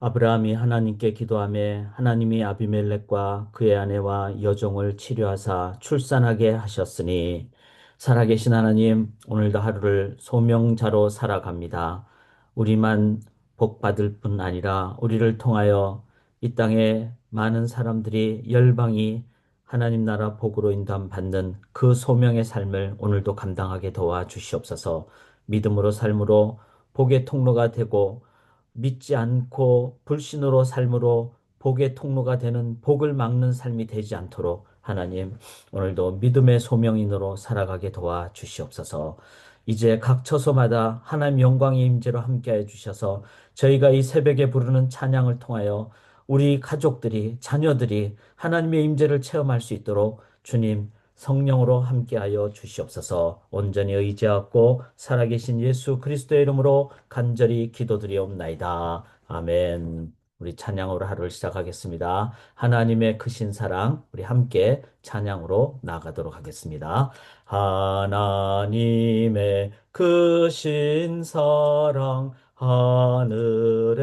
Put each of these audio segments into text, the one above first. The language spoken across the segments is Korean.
아브라함이 하나님께 기도하며 하나님이 아비멜렉과 그의 아내와 여종을 치료하사 출산하게 하셨으니 살아계신 하나님 오늘도 하루를 소명자로 살아갑니다. 우리만 복 받을 뿐 아니라 우리를 통하여 이 땅에 많은 사람들이 열방이 하나님 나라 복으로 인도함 받는 그 소명의 삶을 오늘도 감당하게 도와 주시옵소서. 믿음으로 삶으로 복의 통로가 되고 믿지 않고 불신으로 삶으로 복의 통로가 되는 복을 막는 삶이 되지 않도록 하나님 오늘도 믿음의 소명인으로 살아가게 도와 주시옵소서. 이제 각 처소마다 하나님 영광의 임재로 함께해 주셔서 저희가 이 새벽에 부르는 찬양을 통하여 우리 가족들이 자녀들이 하나님의 임재를 체험할 수 있도록 주님 성령으로 함께하여 주시옵소서 온전히 의지하고 살아계신 예수 그리스도의 이름으로 간절히 기도드리옵나이다. 아멘. 우리 찬양으로 하루를 시작하겠습니다. 하나님의 크신 사랑, 우리 함께 찬양으로 나가도록 하겠습니다. 하나님의 크신 사랑, 하늘에서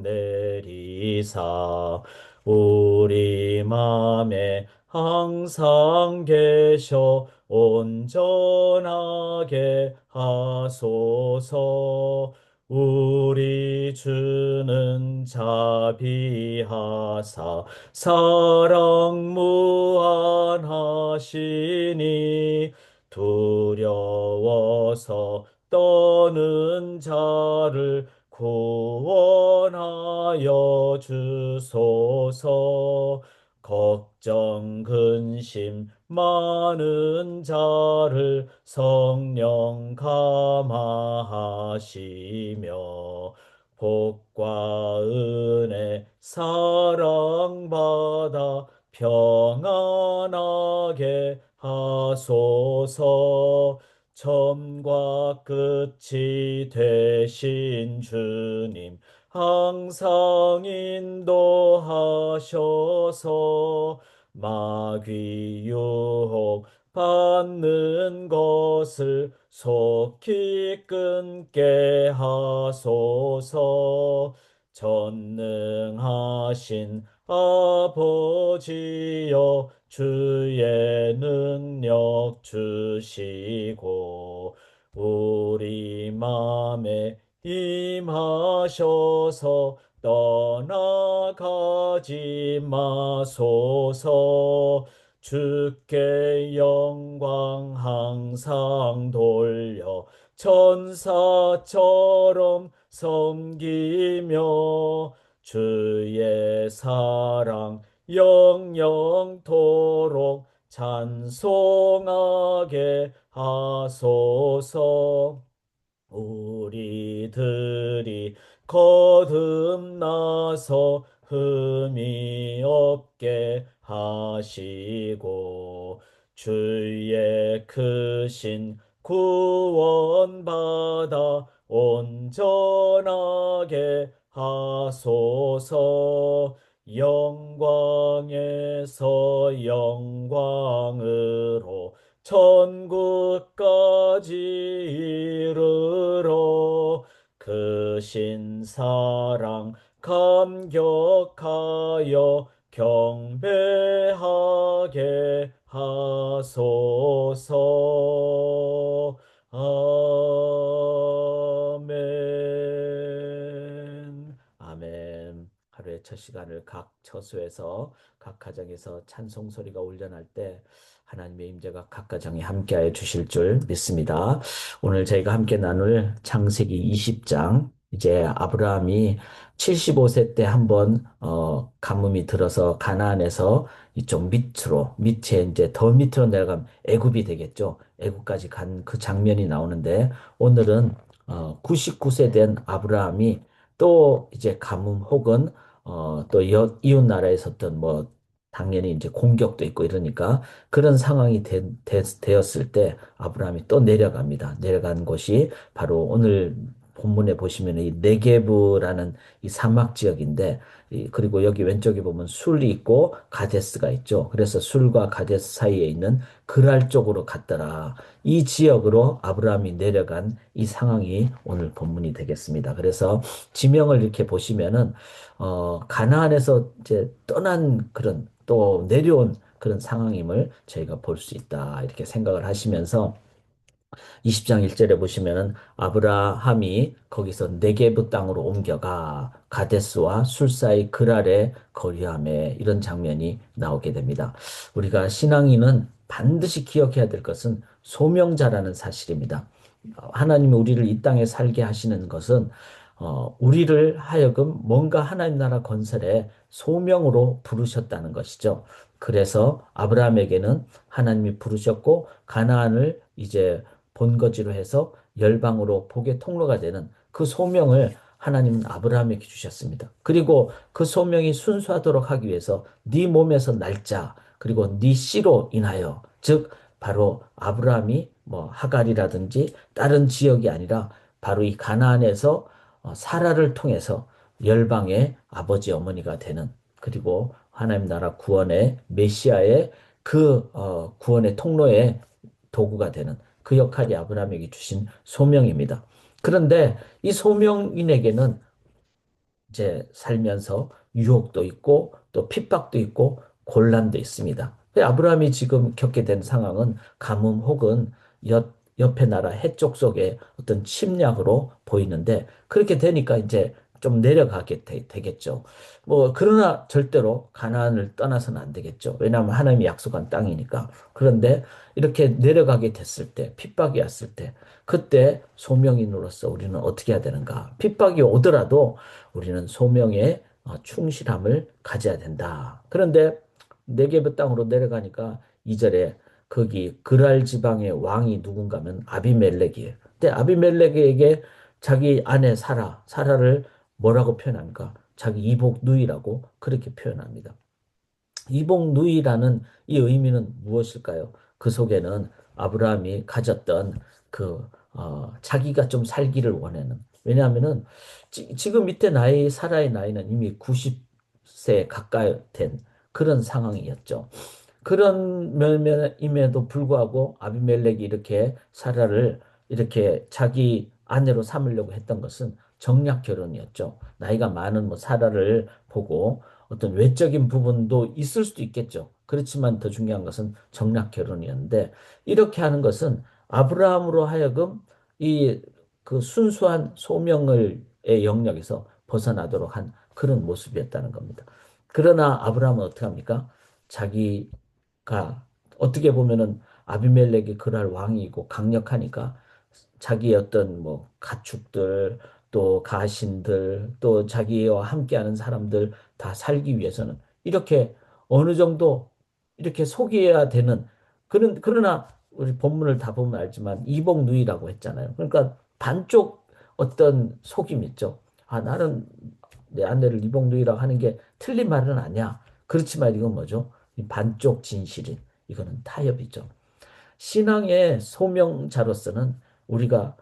내리사, 우리 맘에 항상 계셔 온전하게 하소서. 우리 주는 자비하사 사랑 무한하시니 두려워서 떠는 자를 구원하여 주소서 걱정, 근심 많은 자를 성령 감화하시며 복과 은혜 사랑받아 평안하게 하소서. 처음과 끝이 되신 주님 항상 인도하셔서 마귀 유혹 받는 것을 속히 끊게 하소서. 전능하신 아버지여 주의 능력 주시고 우리 맘에 임하셔서 떠나가지 마소서. 주께 영광 항상 돌려 천사처럼 섬기며 주의 사랑 영영토록 찬송하게 하소서 우리들이 거듭나서 흠이 없게 하시고 주의 크신 구원받아 온전하게 하소서. 영광에서 영광으로 천국까지 이르러 크신 사랑 감격하여 경배하게 하소서. 아멘. 아멘. 하루의 첫 시간을 각 처소에서 각 가정에서 찬송 소리가 울려날 때 하나님의 임재가 각 가정에 함께하여 주실 줄 믿습니다. 오늘 저희가 함께 나눌 창세기 20장 이제 아브라함이 75세 때 한번 어 가뭄이 들어서 가나안에서 이쪽 밑으로 밑에 이제 더 밑으로 내려가면 애굽이 되겠죠. 애굽까지 간 그 장면이 나오는데 오늘은 어 99세 된 아브라함이 또 이제 가뭄 혹은 어 또 이웃 나라에 섰던 뭐 당연히 이제 공격도 있고 이러니까 그런 상황이 되, 되, 되 었을 때 아브라함이 또 내려갑니다. 내려간 곳이 바로 오늘 본문에 보시면 이 네게브라는 이 사막 지역인데 이- 그리고 여기 왼쪽에 보면 술이 있고 가데스가 있죠. 그래서 술과 가데스 사이에 있는 그랄 쪽으로 갔더라. 이 지역으로 아브라함이 내려간 이 상황이 오늘 본문이 되겠습니다. 그래서 지명을 이렇게 보시면은 어 가나안에서 이제 떠난 그런 또 내려온 그런 상황임을 저희가 볼 수 있다. 이렇게 생각을 하시면서 20장 1절에 보시면은 아브라함이 거기서 네게브 땅으로 옮겨가 가데스와 술사의 그랄에 거류함에 이런 장면이 나오게 됩니다. 우리가 신앙인은 반드시 기억해야 될 것은 소명자라는 사실입니다. 하나님이 우리를 이 땅에 살게 하시는 것은 어, 우리를 하여금 뭔가 하나님 나라 건설에 소명으로 부르셨다는 것이죠. 그래서 아브라함에게는 하나님이 부르셨고 가나안을 이제 본거지로 해서 열방으로 복의 통로가 되는 그 소명을 하나님은 아브라함에게 주셨습니다. 그리고 그 소명이 순수하도록 하기 위해서 네 몸에서 날짜 그리고 네 씨로 인하여 즉 바로 아브라함이 뭐 하갈이라든지 다른 지역이 아니라 바로 이 가나안에서 어, 사라를 통해서 열방의 아버지 어머니가 되는 그리고 하나님 나라 구원의 메시아의 그 어, 구원의 통로의 도구가 되는 그 역할이 아브라함에게 주신 소명입니다. 그런데 이 소명인에게는 이제 살면서 유혹도 있고 또 핍박도 있고 곤란도 있습니다. 아브라함이 지금 겪게 된 상황은 가뭄 혹은 옆, 옆의 나라 해쪽 속의 어떤 침략으로 보이는데 그렇게 되니까 이제 좀 내려가게 되, 겠죠 뭐 그러나 절대로 가나안을 떠나서는 안 되겠죠. 왜냐하면 하나님이 약속한 땅이니까. 그런데 이렇게 내려가게 됐을 때, 핍박이 왔을 때, 그때 소명인으로서 우리는 어떻게 해야 되는가? 핍박이 오더라도 우리는 소명에 어, 충실함을 가져야 된다. 그런데 네게브 땅으로 내려가니까 이절에 거기 그랄 지방의 왕이 누군가면 아비멜렉이에요. 근데 아비멜렉에게 자기 아내 사라, 사라를 뭐라고 표현합니까? 자기 이복 누이라고 그렇게 표현합니다. 이복 누이라는 이 의미는 무엇일까요? 그 속에는 아브라함이 가졌던 그 어, 자기가 좀 살기를 원하는 왜냐하면은 지, 금 밑에 나이 사라의 나이는 이미 90세 가까이 된 그런 상황이었죠. 그런 면임에도 불구하고 아비멜렉이 이렇게 사라를 이렇게 자기 아내로 삼으려고 했던 것은 정략 결혼이었죠. 나이가 많은 뭐 사라를 보고 어떤 외적인 부분도 있을 수도 있겠죠. 그렇지만 더 중요한 것은 정략 결혼이었는데 이렇게 하는 것은 아브라함으로 하여금 이 그 순수한 소명을의 영역에서 벗어나도록 한 그런 모습이었다는 겁니다. 그러나 아브라함은 어떻게 합니까? 자기가 어떻게 보면은 아비멜렉이 그날 왕이고 강력하니까 자기의 어떤 뭐 가축들 또 가신들 또 자기와 함께하는 사람들 다 살기 위해서는 이렇게 어느 정도 이렇게 속여야 되는 그런 그러나 우리 본문을 다 보면 알지만 이복누이라고 했잖아요. 그러니까 반쪽 어떤 속임 있죠. 아 나는 내 아내를 이복누이라고 하는 게 틀린 말은 아니야. 그렇지만 이건 뭐죠? 반쪽 진실인 이거는 타협이죠. 신앙의 소명자로서는 우리가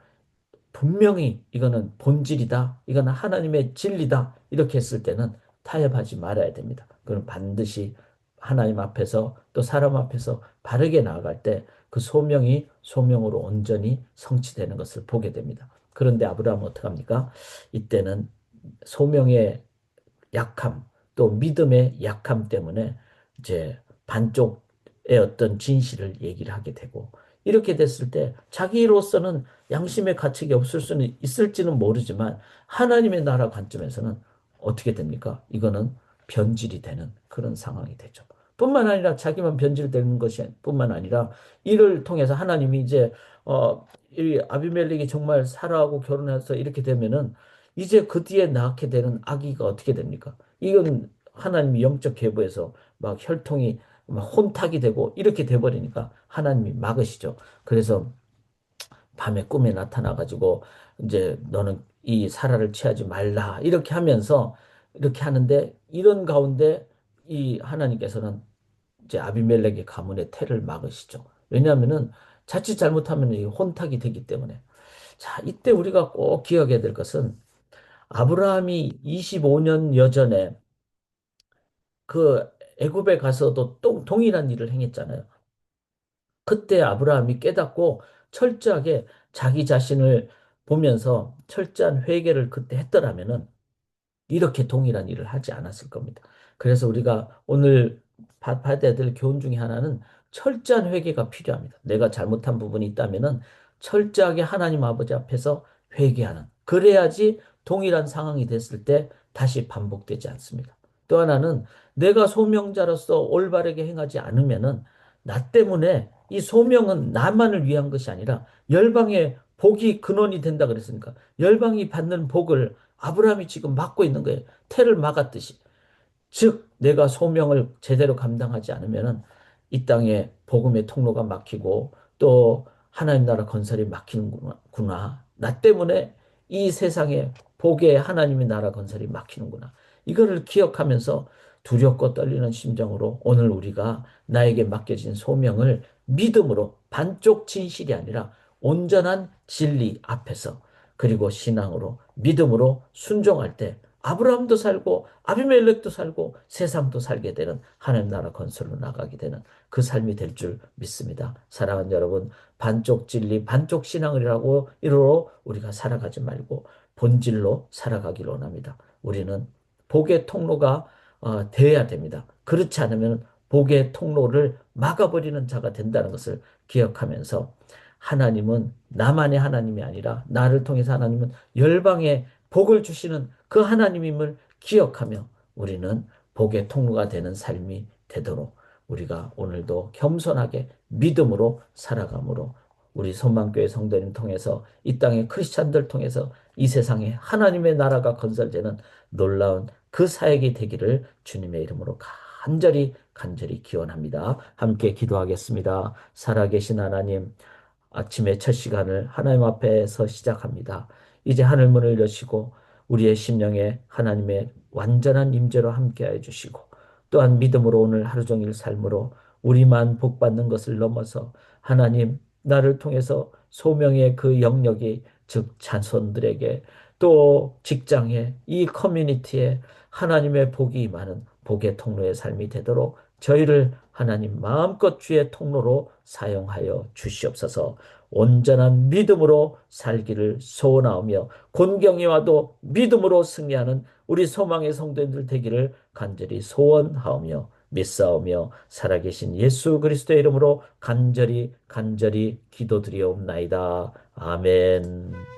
분명히 이거는 본질이다. 이거는 하나님의 진리다. 이렇게 했을 때는 타협하지 말아야 됩니다. 그건 반드시 하나님 앞에서 또 사람 앞에서 바르게 나아갈 때 그 소명이 소명으로 온전히 성취되는 것을 보게 됩니다. 그런데 아브라함은 어떡합니까? 이때는 소명의 약함, 또 믿음의 약함 때문에 이제 반쪽의 어떤 진실을 얘기를 하게 되고 이렇게 됐을 때 자기로서는 양심의 가책이 없을 수는 있을지는 모르지만 하나님의 나라 관점에서는 어떻게 됩니까? 이거는 변질이 되는 그런 상황이 되죠. 뿐만 아니라 자기만 변질되는 것이 뿐만 아니라 이를 통해서 하나님이 이제 어, 이 아비멜렉이 정말 사라하고 결혼해서 이렇게 되면은 이제 그 뒤에 낳게 되는 아기가 어떻게 됩니까? 이건 하나님이 영적 계보에서 막 혈통이 막 혼탁이 되고 이렇게 돼버리니까 하나님이 막으시죠. 그래서 밤에 꿈에 나타나가지고 이제 너는 이 사라를 취하지 말라 이렇게 하면서 이렇게 하는데 이런 가운데 이 하나님께서는 이제 아비멜렉의 가문의 태를 막으시죠. 왜냐하면은 자칫 잘못하면 혼탁이 되기 때문에 자, 이때 우리가 꼭 기억해야 될 것은 아브라함이 25년 여 전에 그 애굽에 가서도 또 동일한 일을 행했잖아요. 그때 아브라함이 깨닫고 철저하게 자기 자신을 보면서 철저한 회개를 그때 했더라면은 이렇게 동일한 일을 하지 않았을 겁니다. 그래서 우리가 오늘 받- 받아야 될 교훈 중에 하나는 철저한 회개가 필요합니다. 내가 잘못한 부분이 있다면은 철저하게 하나님 아버지 앞에서 회개하는. 그래야지 동일한 상황이 됐을 때 다시 반복되지 않습니다. 또 하나는 내가 소명자로서 올바르게 행하지 않으면은 나 때문에 이 소명은 나만을 위한 것이 아니라 열방의 복이 근원이 된다 그랬으니까 열방이 받는 복을 아브라함이 지금 막고 있는 거예요. 태를 막았듯이. 즉 내가 소명을 제대로 감당하지 않으면은 이 땅에 복음의 통로가 막히고 또 하나님 나라 건설이 막히는구나. 나 때문에 이 세상에 복의 하나님의 나라 건설이 막히는구나. 이거를 기억하면서 두렵고 떨리는 심정으로 오늘 우리가 나에게 맡겨진 소명을 믿음으로 반쪽 진실이 아니라 온전한 진리 앞에서 그리고 신앙으로 믿음으로 순종할 때 아브라함도 살고 아비멜렉도 살고 세상도 살게 되는 하나님 나라 건설로 나가게 되는 그 삶이 될 줄 믿습니다. 사랑하는 여러분, 반쪽 진리, 반쪽 신앙이라고 이로 우리가 살아가지 말고 본질로 살아가기를 원합니다. 우리는 복의 통로가 어, 되어야 됩니다. 그렇지 않으면 복의 통로를 막아버리는 자가 된다는 것을 기억하면서 하나님은 나만의 하나님이 아니라 나를 통해서 하나님은 열방에 복을 주시는 그 하나님임을 기억하며 우리는 복의 통로가 되는 삶이 되도록 우리가 오늘도 겸손하게 믿음으로 살아감으로 우리 소망교회 성도님 통해서 이 땅의 크리스찬들 통해서 이 세상에 하나님의 나라가 건설되는 놀라운 그 사역이 되기를 주님의 이름으로 간절히 간절히 기원합니다. 함께 기도하겠습니다. 살아계신 하나님 아침의 첫 시간을 하나님 앞에서 시작합니다. 이제 하늘 문을 여시고 우리의 심령에 하나님의 완전한 임재로 함께해 주시고 또한 믿음으로 오늘 하루 종일 삶으로 우리만 복받는 것을 넘어서 하나님 나를 통해서 소명의 그 영역이 즉 자손들에게 또 직장에 이 커뮤니티에 하나님의 복이 임하는 복의 통로의 삶이 되도록 저희를 하나님 마음껏 주의 통로로 사용하여 주시옵소서 온전한 믿음으로 살기를 소원하며 곤경이 와도 믿음으로 승리하는 우리 소망의 성도님들 되기를 간절히 소원하오며 믿사오며 살아계신 예수 그리스도의 이름으로 간절히 간절히 기도드리옵나이다. 아멘.